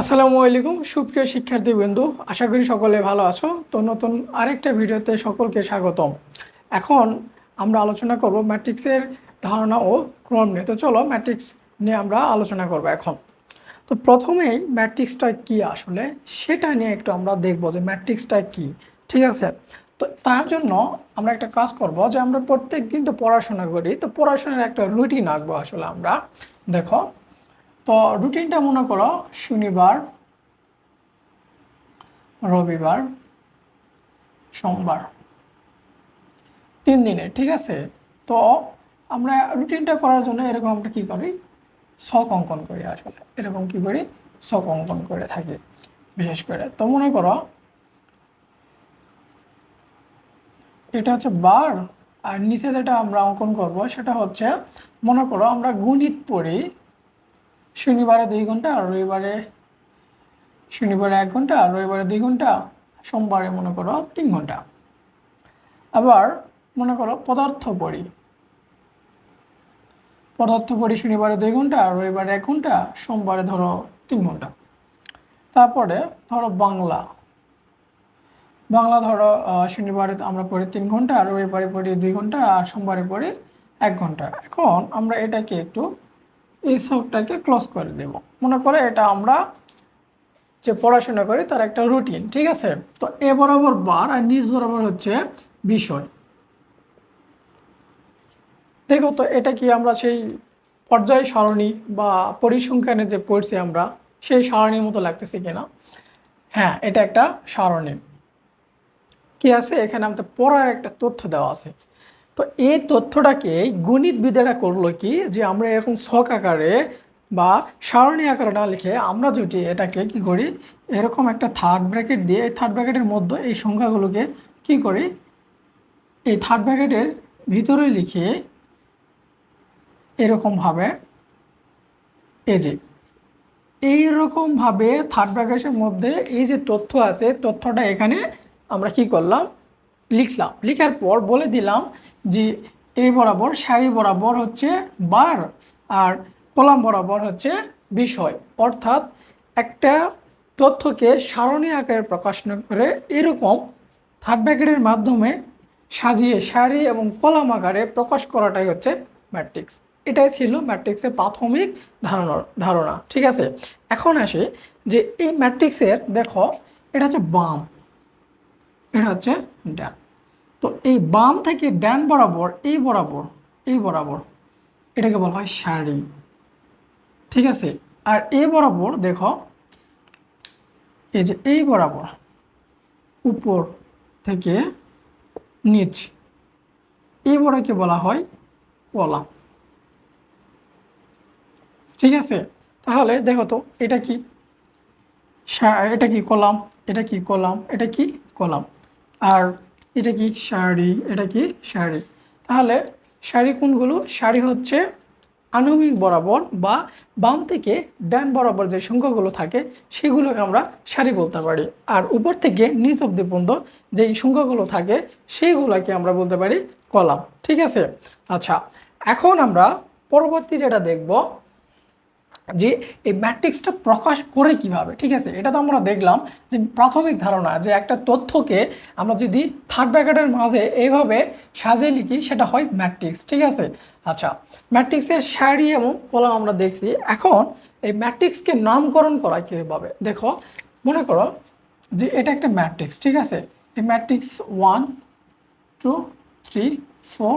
আসসালামু আলাইকুম, সুপ্রিয় শিক্ষার্থীবৃন্দু আশা করি সকলে ভালো আছো। তো নতুন আরেকটা ভিডিওতে সকলকে স্বাগতম। এখন আমরা আলোচনা করব ম্যাট্রিক্সের ধারণা ও ক্রম নিয়ে। তো চলো ম্যাট্রিক্স নিয়ে আমরা আলোচনা করব এখন। তো প্রথমেই ম্যাট্রিক্সটা কি আসলে? সেটা নিয়ে একটু আমরা দেখব যে ম্যাট্রিক্সটা কি, ঠিক আছে? তো তার জন্য আমরা একটা কাজ করব যে আমরা প্রত্যেক দিন তো পড়াশোনা করি, তো পড়াশোনার একটা রুটিন আঁকবো আসলে আমরা। দেখো তো রুটিনটা মনে করো, শনিবার, রবিবার, সোমবার। তিন দিনের, ঠিক আছে? তো আমরা রুটিনটা করার জন্য এরকম আমরা কী করি? শখ অঙ্কন করি আসলে। এরকম কী করি? শখ অঙ্কন করে থাকি, বিশেষ করে। তো মনে করো, এটা হচ্ছে বার, আর নিচে যেটা আমরা অঙ্কন করব সেটা হচ্ছে, মনে করো আমরা গণিত পড়ি শনিবারে দুই ঘণ্টা, আর রবিবারে, শনিবারে এক ঘণ্টা রবিবারে দুই ঘণ্টা, সোমবারে মনে করো তিন ঘণ্টা। আবার মনে করো পদার্থ পড়ি। পদার্থ পড়ি শনিবারে দুই ঘণ্টা রবিবারে এক ঘণ্টা, সোমবারে ধরো তিন ঘণ্টা। তারপরে ধরো বাংলা। বাংলা ধরো শনিবারে আমরা পড়ি তিন ঘণ্টা, আর রবিবারে পড়ি দুই ঘণ্টা, আর সোমবারে পড়ি এক ঘণ্টা। এখন আমরা এটাকে একটু এই শখটাকে ক্লোজ করে দেব। মনে করে এটা আমরা যে পড়াশোনা করি, তার একটা রুটিন, ঠিক আছে? তো এ বরাবর বার আর নিজ বরাবর হচ্ছে বিষয়। দেখো তো, এটা কি আমরা সেই পর্যায় সারণী বা পরিসংখ্যানে যে পড়ছি আমরা, সেই সারণীর মতো লাগতেছে কিনা হ্যাঁ এটা একটা সারণী। কি আছে? এখানে আমাদের পড়ার একটা তথ্য দেওয়া আছে। তো এই তথ্যটাকে গণিতবিদেরা করল কি যে আমরা এরকম ছক আকারে বা সারণী আকারে না লিখে আমরা যদি এটাকে কি করি, এরকম একটা থার্ড ব্র্যাকেট দিয়ে এই থার্ড ব্র্যাকেটের মধ্যে এই সংখ্যাগুলোকে কি করি, এই থার্ড ব্র্যাকেটের ভিতরে লিখে এরকমভাবে এই যে এইরকমভাবে থার্ড ব্র্যাকেটের মধ্যে এই যে তথ্য আছে, তথ্যটা এখানে আমরা কি করলাম লিখলাম। লিখার পর বলে দিলাম যে এই বরাবর সারি বরাবর হচ্ছে বার আর কলাম বরাবর হচ্ছে বিষয়। অর্থাৎ একটা তথ্যকে সারণী আকারে প্রকাশ না করে এরকম থার্ড ব্র্যাকেটের মাধ্যমে সাজিয়ে সারি এবং কলাম আকারে প্রকাশ করাটাই হচ্ছে ম্যাট্রিক্স এটাই ছিল ম্যাট্রিক্সের প্রাথমিক ধারণা ধারণা। ঠিক আছে? এখন আসে যে এই ম্যাট্রিক্সের দেখো, এটা হচ্ছে বাম। এটা হচ্ছে ডান তো এই বাম থেকে ডান বরাবর, এই বরাবর এই বরাবর এটাকে বলা হয় সারি ঠিক আছে? আর এই বরাবর দেখো, এই যে এই বরাবর উপর থেকে নিচ, এই বরাকে বলা হয় কলাম। ঠিক আছে? তাহলে দেখো তো, এটা কি? এটা কি কলাম? এটা কি কলাম? এটা কি কলাম? আর এটা কি শাড়ি? এটা কি শাড়ি? তাহলে শাড়ি কোনগুলো? শাড়ি হচ্ছে আনুমিক বরাবর বা বাম থেকে ডান বরাবর যে সংখ্যাগুলো থাকে, সেগুলোকে আমরা সারি বলতে পারি। আর উপর থেকে নিচ অব্দি পর্যন্ত যেই সংখ্যাগুলো থাকে, সেইগুলোকে আমরা বলতে পারি কলাম। ঠিক আছে? আচ্ছা এখন আমরা পরবর্তী যেটা দেখব যে এই ম্যাট্রিক্সটা প্রকাশ করে কীভাবে, ঠিক আছে? এটা তো আমরা দেখলাম যে প্রাথমিক ধারণা যে একটা তথ্যকে আমরা যদি থার্ড ব্র্যাকেটের মাঝে এইভাবে সাজিয়ে লিখি, সেটা হয় ম্যাট্রিক্স, ঠিক আছে? আচ্ছা ম্যাট্রিক্সের সারি এবং কলাম আমরা দেখছি। এখন এই ম্যাট্রিক্সকে নামকরণ করা কীভাবে? দেখো, মনে করো যে এটা একটা ম্যাট্রিক্স, ঠিক আছে? এই matrix one two three four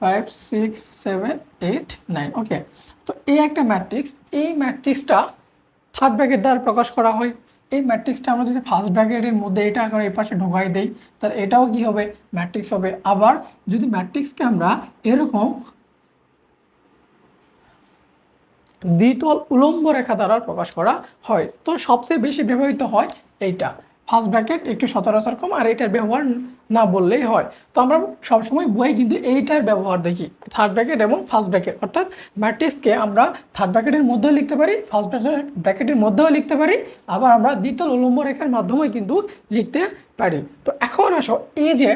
five six seven eight nine okay তো এই একটা ম্যাট্রিক্স এই ম্যাট্রিক্সটা থার্ড ব্র্যাকেট দ্বারা প্রকাশ করা হয়। এই ম্যাট্রিক্সটা আমরা যদি ফার্স্ট ব্র্যাকেটের মধ্যে এটা করে এই পাশে ঢোকাই দেই, তাহলে এটাও কি হবে? ম্যাট্রিক্স হবে। আবার যদি ম্যাট্রিক্সকে আমরা এরকম দ্বিতল উলম্ব রেখা দ্বারা প্রকাশ করা হয়, তো সবচেয়ে বেশি ব্যবহৃত হয় এইটা। ফার্স্ট ব্র্যাকেট একটু সচরাচর কম, আর এটার ব্যবহার না বললেই হয়। তো আমরা সবসময় বইয়ে কিন্তু এইটার ব্যবহার দেখি থার্ড ব্র্যাকেট এবং ফার্স্ট ব্র্যাকেট অর্থাৎ ম্যাট্রিক্সকে আমরা থার্ড ব্র্যাকেটের মধ্যেও লিখতে পারি ফার্স্ট ব্র্যাকেটের মধ্যেও লিখতে পারি, আবার আমরা দ্বিতল উলম্ব রেখার মাধ্যমে কিন্তু লিখতে পারি। তো এখন আসো, এই যে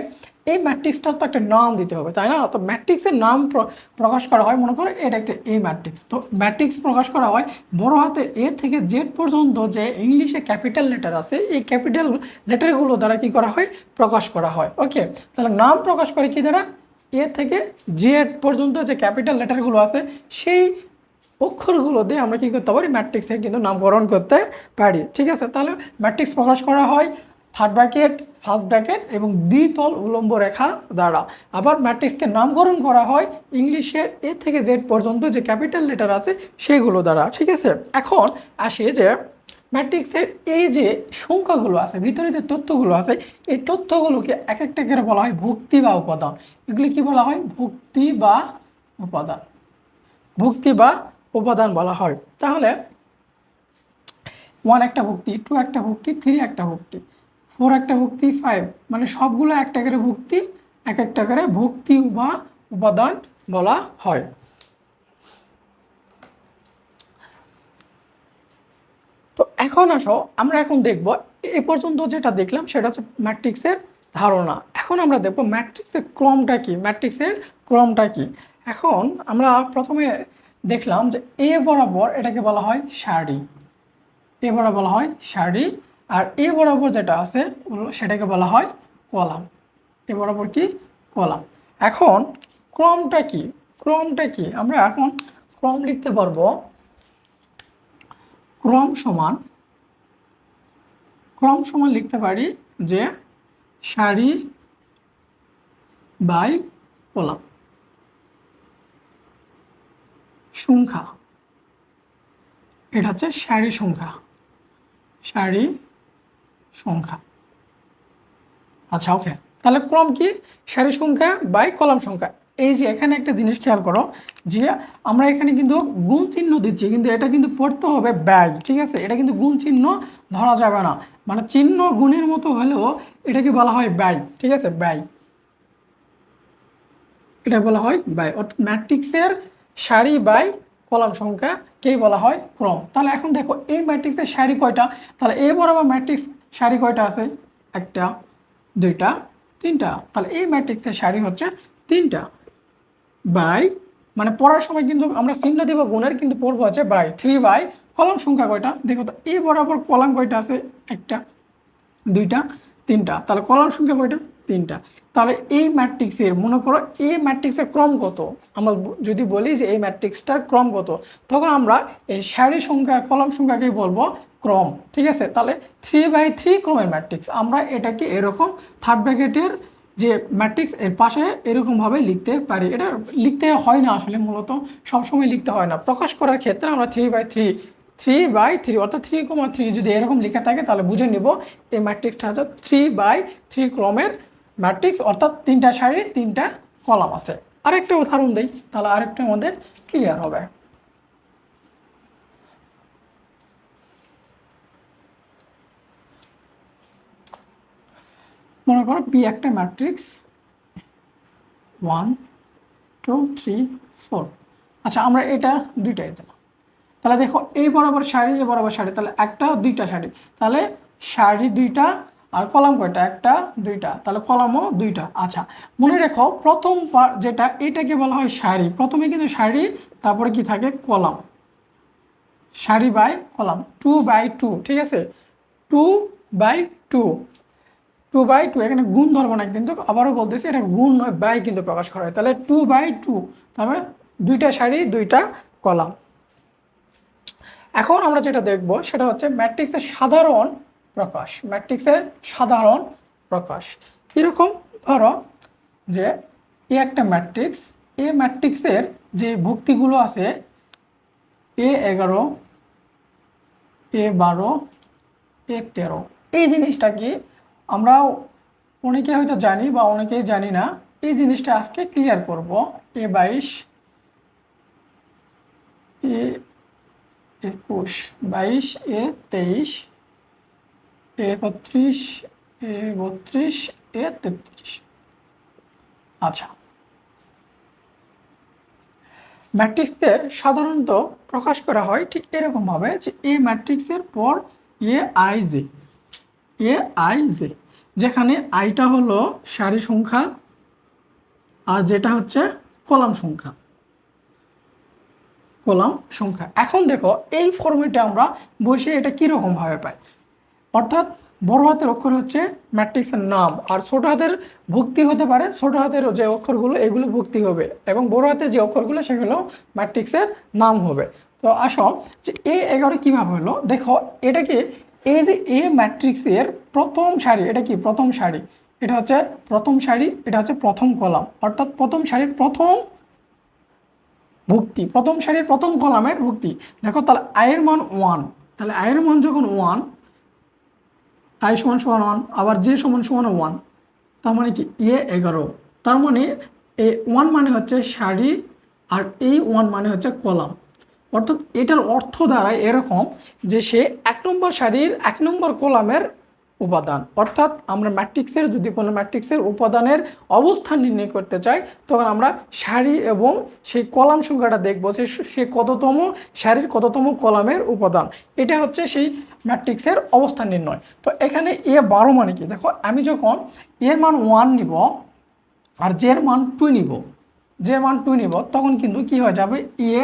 এই ম্যাট্রিক্সটার তো একটা নাম দিতে হবে, তাই না? তো ম্যাট্রিক্সের নাম প্র- প্রকাশ করা হয়, মনে করো এটা একটা এ ম্যাট্রিক্স। তো ম্যাট্রিক্স প্রকাশ করা হয় বড় হাতে এ থেকে জেড পর্যন্ত যে ইংলিশে ক্যাপিটাল লেটার আছে, এই ক্যাপিটাল লেটারগুলো দ্বারা কি করা হয়? প্রকাশ করা হয়। ওকে? তাহলে নাম প্রকাশ করে কি দ্বারা? এ থেকে জেড পর্যন্ত যে ক্যাপিটাল লেটারগুলো আছে, সেই অক্ষরগুলো দিয়ে আমরা কী করতে পারি? ম্যাট্রিক্সের কিন্তু নামকরণ করতে পারি। ঠিক আছে? তাহলে ম্যাট্রিক্স প্রকাশ করা হয় থার্ড ব্র্যাকেট ফার্স্ট ব্র্যাকেট এবং দ্বিতল উলম্ব রেখা দ্বারা। আবার ম্যাট্রিক্সকে নামকরণ করা হয় ইংলিশের এ থেকে জেড পর্যন্ত যে ক্যাপিটাল লেটার আছে সেগুলো দ্বারা, ঠিক আছে? এখন আসে যে ম্যাট্রিক্সের এই যে সংখ্যাগুলো আছে, ভিতরে যে তথ্যগুলো আছে, এই তথ্যগুলোকে এক একটা করে বলা হয় ভুক্তি বা উপাদান। এগুলি কি বলা হয়? ভুক্তি বা উপাদান। ভুক্তি বা উপাদান বলা হয়। তাহলে ওয়ান একটা ভুক্তি টু একটা ভুক্তি থ্রি একটা ভুক্তি। ফোর একটা ভক্তি ফাইভ মানে সবগুলো একটা করে ভুক্তি, এক একটা করে ভক্তি বা উপাদান বলা হয়। তো এখন আসো, আমরা এখন দেখব, এ পর্যন্ত যেটা দেখলাম সেটা হচ্ছে ম্যাট্রিক্সের ধারণা। এখন আমরা দেখব ম্যাট্রিক্সের ক্রমটা কি, ম্যাট্রিক্সের ক্রমটা কি। এখন আমরা প্রথমে দেখলাম যে এ বরাবর এটাকে বলা হয় সারি। এ বরাবর বলা হয় সারি আর এ বরাবর যেটা আছে, সেটাকে বলা হয় কলাম। এ বরাবর কি? কলাম। এখন ক্রমটা কি? ক্রমটা কি? আমরা এখন ক্রম লিখতে পারব। ক্রম সমান ক্রম সমান লিখতে পারি যে সারি বাই কলাম। সংখ্যা, এটা হচ্ছে সারি সংখ্যা। সারি সংখ্যা। আচ্ছা ওকে তাহলে ক্রম কি? সারি সংখ্যা বাই কলাম সংখ্যা। এই যে এখানে একটা জিনিস খেয়াল করো, যে আমরা এখানে কিন্তু গুণ চিহ্ন দিচ্ছি, কিন্তু এটা কিন্তু পড়তে হবে ব্যয়, ঠিক আছে? এটা কিন্তু গুণ চিহ্ন ধরা যাবে না। মানে চিহ্ন গুণের মতো হলেও এটাকে বলা হয় ব্যয়, ঠিক আছে? ব্যয়। এটা বলা হয় বাই অর্থাৎ ম্যাট্রিক্সের সারি বাই কলাম সংখ্যাকেই বলা হয় ক্রম। তাহলে এখন দেখো, এই ম্যাট্রিক্সের সারি কয়টা? তাহলে এ বরাবর ম্যাট্রিক্স সারি কয়টা আছে? একটা, দুইটা, তিনটা। তাহলে এই ম্যাট্রিক্সের সারি হচ্ছে তিনটা। বাই মানে পড়ার সময় কিন্তু আমরা চিহ্ন দিব, গুণের কিন্তু পড়ব আছে বাই থ্রি বাই কলম সংখ্যা কয়টা? দেখো তো, এই বরাবর কলাম কয়টা আছে? একটা, দুইটা, তিনটা। তাহলে কলম সংখ্যা কয়টা? তিনটা। তাহলে এই ম্যাট্রিক্সের মনে করো এই ম্যাট্রিক্সের ক্রম কত? আমরা যদি বলি যে এই ম্যাট্রিক্সটার ক্রম কত, তখন আমরা এই সারি সংখ্যা আর কলাম সংখ্যাকেই বলব ক্রম, ঠিক আছে? তাহলে থ্রি বাই থ্রি ক্রমের ম্যাট্রিক্স আমরা এটাকে এরকম থার্ড ব্র্যাকেটের যে ম্যাট্রিক্স এর পাশে এরকমভাবে লিখতে পারি। এটা লিখতে হয় না আসলে, মূলত সবসময় লিখতে হয় না। প্রকাশ করার ক্ষেত্রে আমরা three by three three by three অর্থাৎ থ্রি কমা থ্রি যদি এরকম লেখা থাকে, তাহলে বুঝে নিব এই ম্যাট্রিক্সটা হচ্ছে থ্রি বাই থ্রি ক্রমের ম্যাট্রিক্স অর্থাৎ তিনটা সারি, তিনটা কলাম আছে। আরেকটা উদাহরণ দিই, তাহলে আরেকটা আমাদের ক্লিয়ার হবে। মনে করো বি একটা matrix one two three four আচ্ছা আমরা এটা দুইটাই দিলাম। তাহলে দেখো এই বরাবর শাড়ি এ বরাবর শাড়ি তাহলে একটা, দুইটা শাড়ি তাহলে শাড়ি দুইটা আর কলাম কয়টা? একটা, দুইটা। তাহলে কলামও দুইটা। আচ্ছা মনে রেখো, প্রথম যেটা, এটাকে বলা হয় শাড়ি প্রথমে কিন্তু শাড়ি তারপরে কি থাকে? Column. Sari by column. Two by two, ঠিক আছে? Two by two. Two by two, এখানে গুণ ধরবো না কিন্তু, আবারও বলতেছি, এটা গুণ নয়, বাই কিন্তু প্রকাশ করা হয়। তাহলে টু বাই টু তারপরে দুইটা শাড়ি দুইটা কলাম। এখন আমরা যেটা দেখব, সেটা হচ্ছে ম্যাট্রিক্সের সাধারণ প্রকাশ। ম্যাট্রিক্সের সাধারণ প্রকাশ। কীরকম? ধরো যে এ একটা ম্যাট্রিক্স এ ম্যাট্রিক্সের যে ভুক্তিগুলো আছে, এ এগারো, এ বারো, এ তেরো। এই জিনিসটা কি আমরা অনেকে হয়তো জানি বা অনেকেই জানি না, এই জিনিসটা আজকে ক্লিয়ার করব। এ বাইশ, এ একুশ, বাইশ, এ তেইশ এ একত্রিশ এ বত্রিশ এ তেত্রিশ আচ্ছা। ম্যাট্রিক্সকে সাধারণত প্রকাশ করা হয় ঠিক এরকমভাবে যে এ ম্যাট্রিক্সের পর A, I, J. A, I, J. যেখানে আইটা হলো সারি সংখ্যা আর যেটা হচ্ছে কলাম সংখ্যা। কলাম সংখ্যা। এখন দেখো এই ফর্মেটে আমরা বসে এটা কীরকমভাবে পাই? অর্থাৎ বড় হাতের অক্ষর হচ্ছে ম্যাট্রিক্সের নাম। আর ছোট হাতের ভুক্তি হতে পারে, ছোট হাতের যে অক্ষরগুলো, এগুলো ভুক্তি হবে। এবং বড় হাতের যে অক্ষরগুলো, সেগুলো ম্যাট্রিক্সের নাম হবে। তো আসো, যে এ এগারো কীভাবে হলো? দেখো, এটাকে এই যে এ ম্যাট্রিক্সের প্রথম সারি, এটা কি? প্রথম সারি। এটা হচ্ছে প্রথম সারি, এটা হচ্ছে প্রথম কলাম। অর্থাৎ প্রথম সারির প্রথম ভুক্তি, প্রথম সারির প্রথম কলামের ভুক্তি। দেখো, তাহলে আয়ের মান ওয়ান তাহলে আয়ের মান যখন ওয়ান আই সমান সমান ওয়ান, আবার জে সমান সমান ওয়ান, তার মানে কি? এ এগারো। তার মানে এ ওয়ান মানে হচ্ছে সারি আর এই ওয়ান মানে হচ্ছে কলাম। অর্থাৎ এটার অর্থ দ্বারা এরকম যে সে এক নম্বর সারির এক নম্বর কলামের উপাদান। অর্থাৎ আমরা ম্যাট্রিক্সের, যদি কোনো ম্যাট্রিক্সের উপাদানের অবস্থান নির্ণয় করতে চাই, তখন আমরা সারি এবং সেই কলাম সংখ্যাটা দেখব, সে সে কততম, সারির কততম কলামের উপাদান। এটা হচ্ছে সেই ম্যাট্রিক্সের অবস্থান নির্ণয়। তো এখানে এ বারো মানে কি? দেখো, আমি যখন এর মান ওয়ান নিব আর জের মান টু নিব, জের মান টু নিব, তখন কিন্তু কি হয়ে যাবে? এ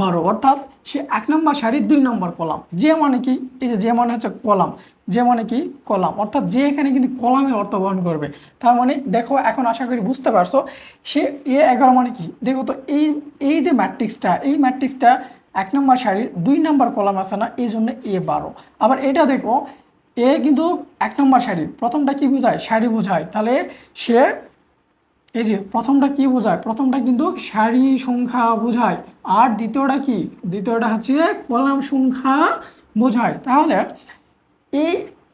বারো, অর্থাৎ সে এক নম্বর সারির দুই নম্বর কলাম। যে মানে কি? এই যে যে মানে হচ্ছে কলাম। যে মানে কি? কলাম। অর্থাৎ যে এখানে কিন্তু কলামে অর্থ বহন করবে। তার মানে দেখো, এখন আশা করি বুঝতে পারছ, সে এ এগারো মানে কি? দেখো তো, এই এই যে ম্যাট্রিক্সটা, এই ম্যাট্রিক্সটা এক নম্বর সারির দুই নম্বর কলাম আছে না, এই জন্য এ বারো। আবার এটা দেখো, এ কিন্তু এক নম্বর সারি প্রথমটা কি বোঝায়? সারি বোঝায়। তাহলে সে এই যে প্রথমটা কি বোঝায়? প্রথমটা কিন্তু সারি সংখ্যা বোঝায়। আর দ্বিতীয়টা কি? দ্বিতীয়টা হচ্ছে কলাম সংখ্যা বোঝায়। তাহলে এই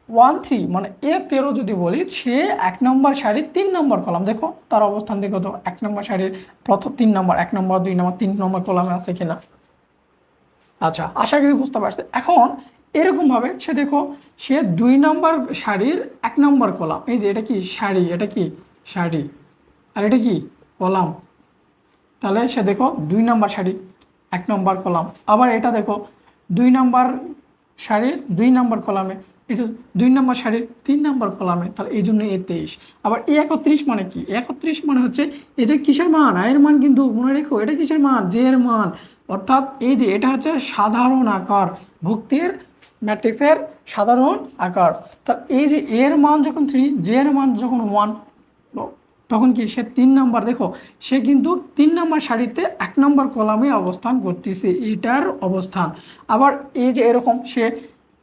ওয়ান থ্রি মানে এ তেরো যদি বলি, সে এক নম্বর সারির তিন নম্বর কলাম। দেখো, তার অবস্থান দেখো তো, এক নম্বর সারির প্রথম তিন নম্বর, এক নম্বর, দুই নম্বর, তিন নম্বর কলামে আছে কিনা? আচ্ছা আশা করি বুঝতে পারছে। এখন এরকমভাবে সে দেখো, সে দুই নম্বর শাড়ির এক নম্বর কলাম। এই যে এটা কি? শাড়ি এটা কি? শাড়ি আর এটা কি? কলাম। তাহলে সে দেখো দুই নম্বর শাড়ি, এক নম্বর কলাম। আবার এটা দেখো দুই নম্বর শাড়ির দুই নাম্বার কলামে, এই যে দুই নম্বর শাড়ির তিন নম্বর কলামে, তাহলে এই জন্য এ তেইশ। আবার এ একত্রিশ মানে কি? একত্রিশ মানে হচ্ছে এই যে কিসের মান? আয়ের মান কিন্তু মনে রেখো, এটা কিসের মান? জে এর মান। অর্থাৎ এই যে এটা হচ্ছে সাধারণ আকার, ভক্তির ম্যাট্রিক্সের সাধারণ আকার। তা এই যে এর মান যখন থ্রি জে এর মান যখন ওয়ান তখন কি সে তিন নাম্বার? দেখো, সে কিন্তু তিন নাম্বার সারিতে এক নম্বর কলামে অবস্থান করতেছে। এটার অবস্থান। আবার এই যে এরকম সে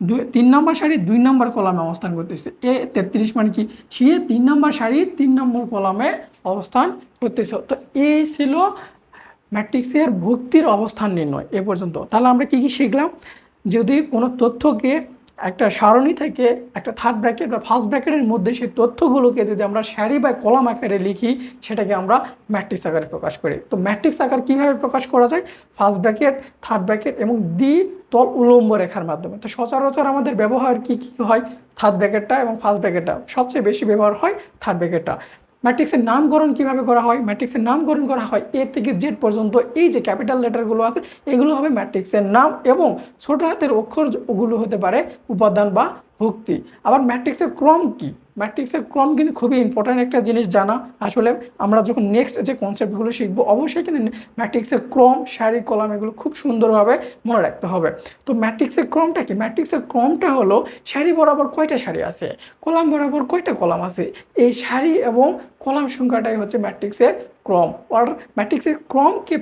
দুই, তিন নম্বর সারি দুই নম্বর কলামে অবস্থান করতেছে। এ তেত্রিশ মানে কি? সে তিন নম্বর সারি তিন নম্বর কলামে অবস্থান করতেছে। তো এই ছিল ম্যাট্রিক্সের ভক্তির অবস্থান নির্ণয় এ পর্যন্ত। তাহলে আমরা কি কি শিখলাম? যদি কোনো তথ্যকে একটা সারণী থেকে একটা থার্ড ব্র্যাকেট বা ফার্স্ট ব্র্যাকেটের মধ্যে সেই তথ্যগুলোকে যদি আমরা সারি বা কলাম আকারে লিখি, সেটাকে আমরা ম্যাট্রিক্স আকারে প্রকাশ করি। তো ম্যাট্রিক্স আকার কীভাবে প্রকাশ করা যায়? ফার্স্ট ব্র্যাকেট থার্ড ব্র্যাকেট এবং দ্বি তল উলম্ব রেখার মাধ্যমে। তো সচরাচর আমাদের ব্যবহার কী কী হয়? থার্ড ব্র্যাকেটটা এবং ফার্স্ট ব্র্যাকেটটা সবচেয়ে বেশি ব্যবহার হয় থার্ড ব্র্যাকেটটা ম্যাট্রিক্সের নামকরণ কীভাবে করা হয়, ম্যাট্রিক্সের নামকরণ করা হয়, এ থেকে জেড পর্যন্ত এই যে ক্যাপিটাল লেটারগুলো আছে, এগুলো হবে ম্যাট্রিক্সের নাম এবং ছোট হাতের অক্ষরগুলো হতে পারে উপাদান বা ভুক্তি। আবার ম্যাট্রিক্সের ক্রম কি? ম্যাট্রিক্সের ক্রম কিন্তু খুবই ইম্পর্ট্যান্ট একটা জিনিস জানা। আসলে আমরা যখন নেক্সট যে কনসেপ্টগুলো শিখব, অবশ্যই কিন্তু ম্যাট্রিক্সের ক্রম শারীরিক কলাম এগুলো খুব সুন্দরভাবে মনে রাখতে হবে। তো ম্যাট্রিক্সের ক্রমটা কি? ম্যাট্রিক্সের ক্রমটা হলো সারি বরাবর কয়টা সারি আছে? কলাম বরাবর কয়টা কলাম আছে? এই সারি এবং কলাম সংখ্যাটাই হচ্ছে ম্যাট্রিক্সের ক্রম। আর ম্যাট্রিক্সের ক্রমকে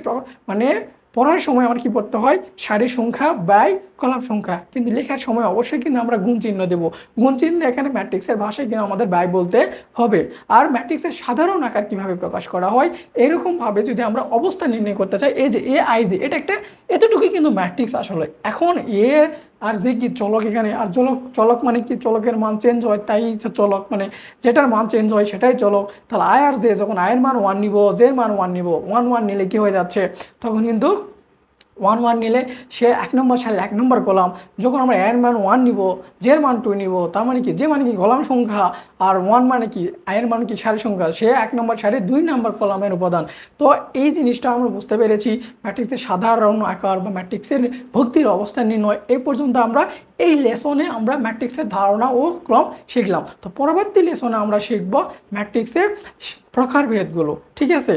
মানে পড়ার সময় আমার কী পড়তে হয়? সারি সংখ্যা ব্যয় কলাম সংখ্যা। কিন্তু লেখার সময় অবশ্যই কিন্তু আমরা গুণ চিহ্ন দেবো। গুণ চিহ্ন এখানে ম্যাট্রিক্সের ভাষায় কিন্তু আমাদের ব্যয় বলতে হবে। আর ম্যাট্রিক্সের সাধারণ আকার কীভাবে প্রকাশ করা হয় এরকমভাবে যদি আমরা অবস্থা নির্ণয় করতে চাই, এই যে এ আইজি এটা একটা এতটুকুই কিন্তু ম্যাট্রিক্স আসলে। এখন এ আর যে কি চলক এখানে? আর চলক চলক মানে কি? চলকের মান চেঞ্জ হয়, তাই চলক। মানে যেটার মান চেঞ্জ হয় সেটাই চলক। তাহলে আয় আর জে যখন আয়ের মান ওয়ান নিব জের মান ওয়ান নিব ওয়ান ওয়ান নিলে কি হয়ে যাচ্ছে? তখন কিন্তু ওয়ান ওয়ান নিলে সে এক নম্বর সালে এক নম্বর কলাম যখন আমরা এর মান ওয়ান নিব জের মান টু নিব, তার মানে কি? যে মানে কি কলাম সংখ্যা আর ওয়ান মানে কি? আয়ের মান কি সারি সংখ্যা? সে এক নম্বর সারি, দুই নম্বর কলামের উপাদান। তো এই জিনিসটা আমরা বুঝতে পেরেছি, ম্যাট্রিক্সের সাধারণ আকার বা ম্যাট্রিক্সের ভক্তির অবস্থান নির্ণয়। এই পর্যন্ত আমরা এই লেসনে আমরা ম্যাট্রিক্সের ধারণা ও ক্রম শিখলাম। তো পরবর্তী লেসনে আমরা শিখব ম্যাট্রিক্সের প্রকারভেদগুলো ঠিক আছে?